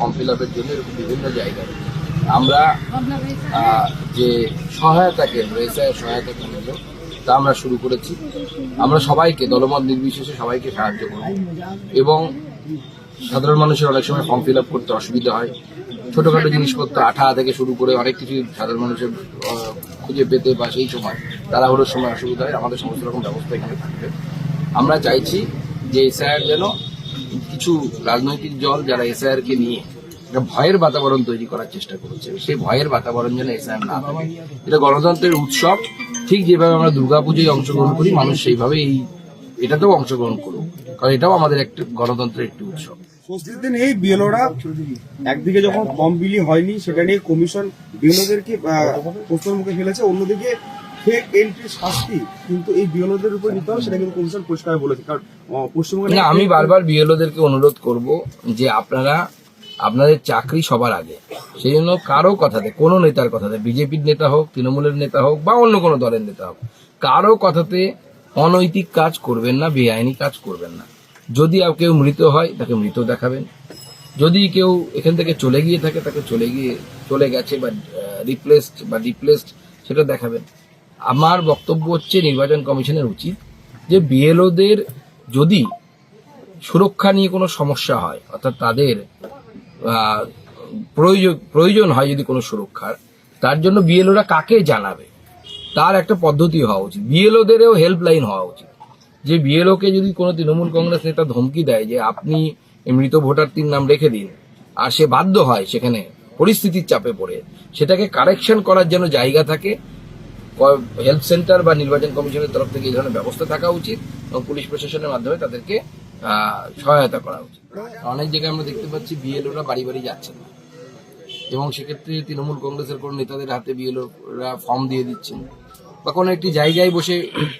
Form fill আপের জন্য এরকম বিভিন্ন জায়গায়। আমরা যে সহায়তা কেন্দ্র এসআই সহায়তা কেন্দ্র, তা আমরা শুরু করেছি। আমরা সবাইকে, দলমত নির্বিশেষে সবাইকে সাহায্য করব। এবং সাধারণ মানুষের অনেক সময় ফর্ম ফিল আপ করতে অসুবিধা হয়। ছোটোখাটো জিনিসপত্র আঠা থেকে শুরু করে অনেক কিছু সাধারণ মানুষের খুঁজে পেতে বা সেই সময় তাড়াহুড়োর সময় অসুবিধা হয়। আমাদের সমস্ত রকম ব্যবস্থা এখানে থাকবে। আমরা চাইছি যে এসআইআর যেন কিছু রাজনৈতিক দল যারা এসআইআর কে নিয়ে একটা ভয়ের বাতাবরণ তৈরি করার চেষ্টা করেছে, সেই ভয়ের বাতাবরণ যেন এসআইআর না এটা গণতন্ত্রের উৎসব, ঠিক যেভাবে আমরা দুর্গাপুজোয় অংশগ্রহণ করি, মানুষ সেইভাবে এই, এটাতেও অংশগ্রহণ করুক, কারণ এটাও আমাদের একটি গণতন্ত্রের একটি উৎসব। দিন এই বিএলওরা একদিকে যখন ফর্ম বিলি হয়নি, সেটা নিয়ে কমিশন বিএলওদেরকে প্রশ্নের মুখে ফেলেছে, অন্যদিকে ফেক এন্ট্রি শাস্তি কিন্তু এই বিএলওদের উপর নিতে হবে সেটা কিন্তু কমিশন পরিষ্কার বলেছে। কারণ পশ্চিমবঙ্গে আমি বারবার বিএলওদেরকে অনুরোধ করব যে আপনারা আপনাদের চাকরি সবার আগে। সেই জন্য কারও কথাতে কোনো নেতার কথাতে বিজেপির নেতা হোক তৃণমূলের নেতা হোক বা অন্য কোনো দলের নেতা হোক কারও কথাতে অনৈতিক কাজ করবেন না বেআইনি কাজ করবেন না। যদি কেউ মৃত হয় তাকে মৃত দেখাবেন। যদি কেউ এখান থেকে চলে গিয়ে থাকে তাকে চলে গিয়ে চলে গেছে বা রিপ্লেসড বা রিপ্লেসড সেটা দেখাবেন। আমার বক্তব্য হচ্ছে নির্বাচন কমিশনের উচিত যে বিএলওদের যদি সুরক্ষা নিয়ে কোনো সমস্যা হয়, অর্থাৎ তাদের প্রয়োজন প্রয়োজন হয় যদি কোনো সুরক্ষার, তার জন্য বিএলওরা কাকে জানাবে? তার একটা পদ্ধতি হওয়া উচিত। বিএলওদেরও হেল্পলাইন হওয়া উচিত। যে বিএলওকে যদি কোনো তৃণমূল কংগ্রেস নেতা ধমকি দেয় যে আপনি মৃত ভোটারটির নাম রেখে দিন, আর সে বাধ্য হয় সেখানে পরিস্থিতির চাপে পড়ে, সেটাকে কারেকশন করার জন্য জায়গা থাকে হেলথ সেন্টার বা নির্বাচন কমিশনের তরফ থেকে এই ধরনের ব্যবস্থা থাকা উচিত এবং পুলিশ প্রশাসনের মাধ্যমে তাদেরকে সহায়তা করা উচিত। অনেক জায়গায় আমরা দেখতে পাচ্ছি বিএলওরা বাড়ি বাড়ি যাচ্ছেন না। এবং সেক্ষেত্রে তৃণমূল কংগ্রেসের কোনো নেতাদের হাতে বিএলওরা ফর্ম দিয়ে দিচ্ছেন বা কোনো একটি জায়গায় বসে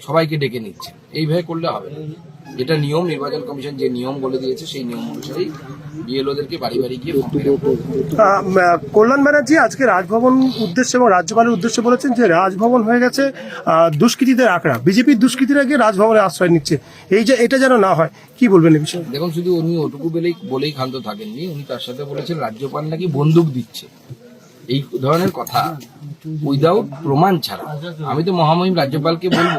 সবাইকে ডেকে নিচ্ছে। এইভাবে করলে হবে না। যেটা নিয়ম নির্বাচন কমিশন যে নিয়ম বলে দিয়েছে সেই নিয়ম অনুসারেই বিএলওদেরকে বাড়ি বাড়ি গিয়ে কল্যাণ ব্যানার্জি আজকে রাজভবন উদ্দেশ্যে এবং রাজ্যপালের উদ্দেশ্যে বলেছেন যে রাজভবন হয়ে গেছে দুষ্কৃতীদের আঁকড়া। বিজেপির দুষ্কৃতীরা গিয়ে রাজভবনে আশ্রয় নিচ্ছে। এই যে এটা যেন না হয় কি বলবেন এই বিষয়ে? দেখুন শুধু উনি ওটুকু বলেই বলেই ক্ষান্ত থাকেননি। উনি তার সাথে বলেছেন রাজ্যপাল নাকি বন্দুক দিচ্ছে। এই ধরনের কথা উইদাউট প্রমাণ ছাড়া। আমি তো মহামহিম রাজ্যপালকে বলব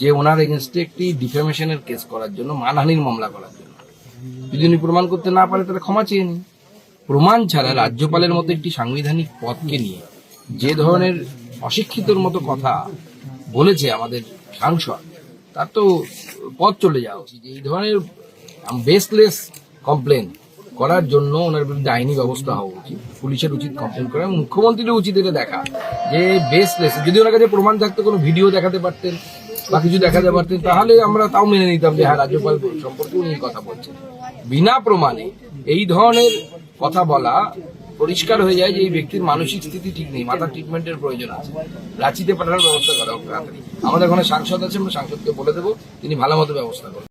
যে ওনার এগেনস্টে একটি ডিফেমেশনের কেস করার জন্য, মানহানির মামলা করার জন্য। যদি উনি প্রমাণ করতে না পারে, তাহলে ক্ষমা চেয়ে নিন। প্রমাণ ছাড়া রাজ্যপালের মতো একটি সাংবিধানিক পদকে নিয়ে যে ধরনের অশিক্ষিতর মতো কথা বলেছে আমাদের সাংসদ, তার তো পথ চলে যাওয়া উচিত। এই ধরনের বেসলেস কমপ্লেন করার জন্য ওনার বিরুদ্ধে আইনি ব্যবস্থা হওয়া উচিত। পুলিশের উচিত কমপ্লেন করা এবং মুখ্যমন্ত্রীর উচিত এটা দেখা যে বেসলেস যদি ওনার কাছে প্রমাণ থাকতো, কোনো ভিডিও দেখাতে পারতেন বা কিছু দেখাতে পারতেন, তাহলে আমরা তাও মেনে নিতাম যে হ্যাঁ রাজ্যপাল সম্পর্কে উনি কথা বলছেন। বিনা প্রমাণে এই ধরনের কথা বলা পরিষ্কার হয়ে যায় যে এই ব্যক্তির মানসিক স্থিতি ঠিক নেই মাথার ট্রিটমেন্টের প্রয়োজন আছে। রাঁচিতে পাঠানোর ব্যবস্থা করা হোক আমাদের ওখানে সাংসদ আছে, আমরা সাংসদকে বলে দেবো, তিনি ভালো মতো ব্যবস্থা করবেন।